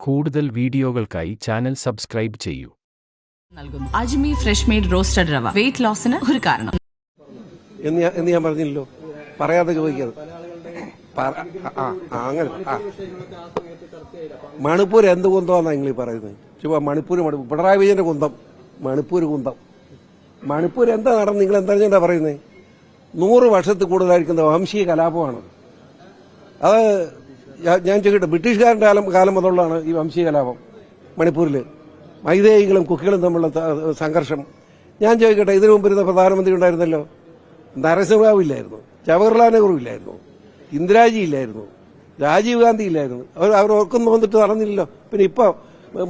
കൂടുതൽ വീഡിയോകൾക്കായി channel subscribe ചെയ്യൂ. നൽകുന്നു. Ajmi fresh made roasted rava. Weight ലോസിന് ഒരു കാരണം. എന്ന് ഞാൻ എന്ന് ഞാൻ പറഞ്ഞില്ലല്ലോ. പറയാതെ ചോദിക്കരുത്. പറ- ആ ആ, അങ്ങനെ ആ. മണിപ്പൂർ എന്ത് കുന്തമാണെന്നാ നിങ്ങൾ പറയുന്നത്? ചുമ്മാ മണിപ്പൂർ മണിപ്പൂർ പിണറായി വിജയന്റെ കുന്തം. മണിപ്പൂർ കുന്തം. മണിപ്പൂർ എന്താ നടന്ന് നിങ്ങൾ എന്താ പറയുന്നത് നൂറ് വർഷത്തിൽ കൂടുതലായിരിക്കുന്ന വംശീയ കലാപമാണ് അത് ഞാൻ ചോദിക്കട്ടെ ബ്രിട്ടീഷുകാരുടെ കാലം കാലം മുതലുള്ളതാണ് ഈ വംശീയ കലാപം മണിപ്പൂരിൽ മൈതേയികളും കുക്കികളും തമ്മിലുള്ള സംഘർഷം. ഞാൻ ചോദിക്കട്ടെ ഇതിനു മുമ്പ് ഇരുന്ന പ്രധാനമന്ത്രി ഉണ്ടായിരുന്നല്ലോ? നരസിംഹറാവു ഇല്ലായിരുന്നു. ജവഹർലാൽ നെഹ്റു ഇല്ലായിരുന്നു. ഇന്ദിരാജി ഇല്ലായിരുന്നു. രാജീവ് ഗാന്ധി ഇല്ലായിരുന്നു. അവർ അവർ തോന്നിട്ട് നടന്നില്ലല്ലോ. പിന്നെ ഇപ്പോൾ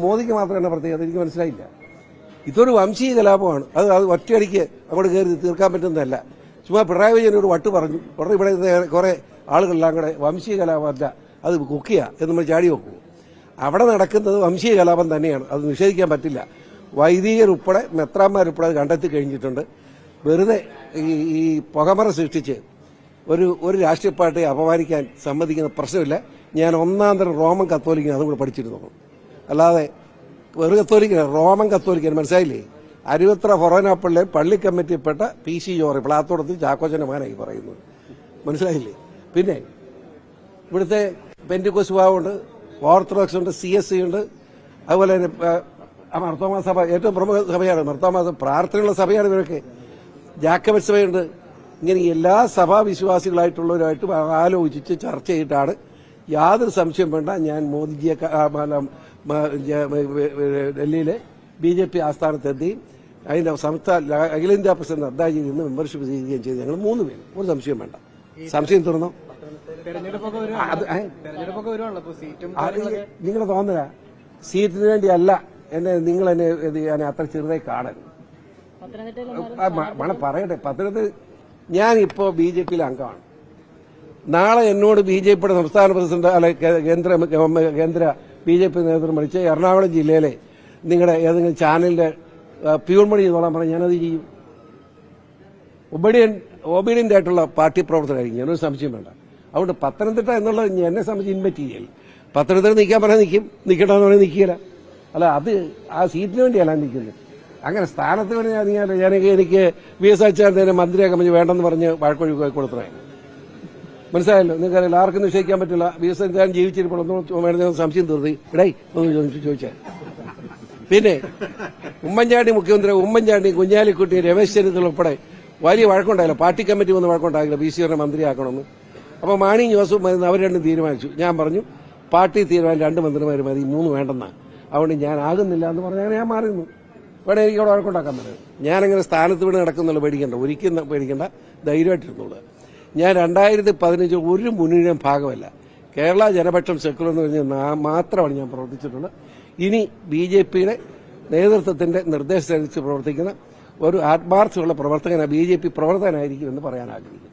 മോദിക്ക് മാത്രം എന്നെ പ്രത്യേകത? എനിക്ക് മനസ്സിലായില്ല. ഇതൊരു വംശീയ കലാപമാണ് അത് അത് ഒറ്റയടിക്ക് അവിടെ കയറി തീർക്കാൻ പറ്റുന്നതല്ല. ചുമ്മാ പിണറായി വിജയൻ ഒരു വട്ട് പറഞ്ഞു. ഉടനെ ഇവിടെ കുറെ ആളുകളെല്ലാം കൂടെ വംശീയ കലാപമല്ല അത് കുക്ക് ചെയ്യുക എന്ന് നമ്മൾ ചാടി വെക്കും. അവിടെ നടക്കുന്നത് വംശീയ കലാപം തന്നെയാണ്. അത് നിഷേധിക്കാൻ പറ്റില്ല. വൈദികരുൾപ്പെടെ മെത്രാന്മാരുൾപ്പെടെ അത് കണ്ടെത്തി കഴിഞ്ഞിട്ടുണ്ട്. വെറുതെ ഈ ഈ പുകമറ സൃഷ്ടിച്ച് ഒരു ഒരു രാഷ്ട്രീയ പാർട്ടിയെ അപമാനിക്കാൻ സമ്മതിക്കുന്ന പ്രശ്നമില്ല. ഞാൻ ഒന്നാം തരം റോമൻ കത്തോലിക്കൻ അതും കൂടെ പഠിച്ചിരുന്നു. അല്ലാതെ വെറു കത്തോലിക്കൻ റോമൻ കത്തോലിക്കൻ മനസ്സിലായില്ലേ? അരുവത്ര ഫൊറോനാപ്പിള്ളെ പള്ളി കമ്മിറ്റിപ്പെട്ട പി സി ജോറി പ്ലാത്തോടത്ത് ചാക്കോച്ചന്റെ മകനായി പറയുന്നത് മനസ്സിലായില്ലേ? പിന്നെ ഇവിടുത്തെ പെന്റിക്കോസ് വിഭാഗമുണ്ട് ഓർത്തഡോക്സ് ഉണ്ട് സി എസ് സി ഉണ്ട് അതുപോലെ തന്നെ മർത്തോമാ സഭ ഏറ്റവും പ്രമുഖ സഭയാണ്. മർത്തോമാ സഭ പ്രാർത്ഥനയുള്ള സഭയാണ് ഇവരൊക്കെ. ജാക്കബറ്റ് സഭയുണ്ട് ഇങ്ങനെ എല്ലാ സഭാവിശ്വാസികളായിട്ടുള്ളവരുമായിട്ട് ആലോചിച്ച് ചർച്ച ചെയ്തിട്ടാണ് യാതൊരു സംശയം വേണ്ട. ഞാൻ മോദിജിയെ ഡൽഹിയിലെ ബി ജെ പി ആസ്ഥാനത്തെത്തി അതിന്റെ സംസ്ഥാന അഖിലേന്ത്യാ പ്രസിഡന്റ് നദ്ദാജി നിന്ന് മെമ്പർഷിപ്പ് ചെയ്യുകയും ചെയ്തു. ഞങ്ങൾ മൂന്ന് പേര്. ഒരു സംശയം വേണ്ട. സംശയം തുറന്നോ അത് തോന്നുക നിങ്ങളുടെ തോന്നല സീറ്റിന് വേണ്ടിയല്ല എന്നെ നിങ്ങൾ എന്നെ ഞാൻ അത്ര ചെറുതായി കാണരുത്. മ- മണം പറയട്ടെ. പത്തനംതിട്ട ഞാൻ ഇപ്പോ ബി ജെ പിയിലെ അംഗമാണ്. നാളെ എന്നോട് ബി ജെ പിയുടെ സംസ്ഥാന പ്രസിഡന്റ് അല്ലെ കേന്ദ്ര കേന്ദ്ര ബി ജെ പി നേതൃത്വം വിളിച്ച് എറണാകുളം ജില്ലയിലെ നിങ്ങളുടെ ഏതെങ്കിലും ചാനലിന്റെ പ്യൂൺമണി ചെയ്തോളാൻ പറഞ്ഞാൽ ഞാനത് ചെയ്യും. ഒബീഡിയൻ ഒബീഡിയന്റ് ആയിട്ടുള്ള പാർട്ടി പ്രവർത്തനമായിരിക്കും ഞാനൊരു സംശയം വേണ്ട. അതുകൊണ്ട് പത്തനംതിട്ട എന്നുള്ളത് എന്നെ സംബന്ധിച്ച് ഇൻവെറ്റ് പത്തനംതിട്ട നിൽക്കാൻ പറഞ്ഞാൽ നിൽക്കും നിൽക്കണ്ടെന്ന് പറഞ്ഞാൽ നിൽക്കില്ല അല്ല അത് ആ സീറ്റിന് വേണ്ടിയല്ല നിൽക്കുന്നത് അങ്ങനെ സ്ഥാനത്ത് വേണ്ടി ഞാൻ ഞാൻ എനിക്ക് വി എസ് അച്ഛനെ മന്ത്രിയാക്കാൻ പറ്റി വേണ്ടെന്ന് പറഞ്ഞ് വഴക്കൊഴി കൊടുത്തേ മനസ്സിലായല്ലോ? നിങ്ങൾക്കറിയില്ല ആർക്കും നിശ്ചയിക്കാൻ പറ്റില്ല. വി എസ് അച്ഛൻ ജീവിച്ചിരിപ്പോൾ ഒന്നും വേണമെന്ന് സംശയം തീർത്തി. ഇടേ ഒന്ന് ചോദിച്ചു ചോദിച്ചാൽ പിന്നെ ഉമ്മൻചാണ്ടി മുഖ്യമന്ത്രി ഉമ്മൻചാണ്ടി കുഞ്ഞാലിക്കുട്ടി രമേശ് ചെന്നിത്തല ഉൾപ്പെടെ വലിയ വഴക്കുണ്ടായില്ല. പാർട്ടി കമ്മിറ്റി വന്ന് വഴക്കുണ്ടായില്ല. B C മന്ത്രിയാക്കണമെന്ന്. അപ്പോൾ മാണി ജോസഫ് മതി അവർ രണ്ടും തീരുമാനിച്ചു. ഞാൻ പറഞ്ഞു പാർട്ടി തീരുമാനം രണ്ട് മന്ത്രിമാർ മതി മൂന്ന് വേണ്ടെന്ന. അതുകൊണ്ട് ഞാൻ ആകുന്നില്ല എന്ന് പറഞ്ഞാൽ ഞാൻ മാറിയിരുന്നു. വേണേ എനിക്ക് അവിടെ വഴക്കുണ്ടാക്കാൻ പറ്റും ഞാനങ്ങനെ സ്ഥാനത്ത് വീണ് നടക്കുന്നുള്ള പേടിക്കണ്ട. ഒരിക്കലും പേടിക്കണ്ട. ധൈര്യമായിട്ടിരുന്നോളൂ. ഞാൻ രണ്ടായിരത്തി പതിനഞ്ച് ഒരു മുന്നണിയും ഭാഗമല്ല. കേരള ജനപക്ഷം സെക്കുലർ എന്ന് പറഞ്ഞ മാത്രമാണ് ഞാൻ പ്രവർത്തിച്ചിട്ടുള്ളത്. ഇനി ബി ജെ പിയുടെ നേതൃത്വത്തിന്റെ നിർദ്ദേശമനുസരിച്ച് പ്രവർത്തിക്കുന്ന ഒരു ആത്മാർത്ഥമുള്ള പ്രവർത്തകനാണ് ബി ജെ പി പ്രവർത്തകനായിരിക്കും എന്ന് പറയാൻ ആഗ്രഹിക്കുന്നു.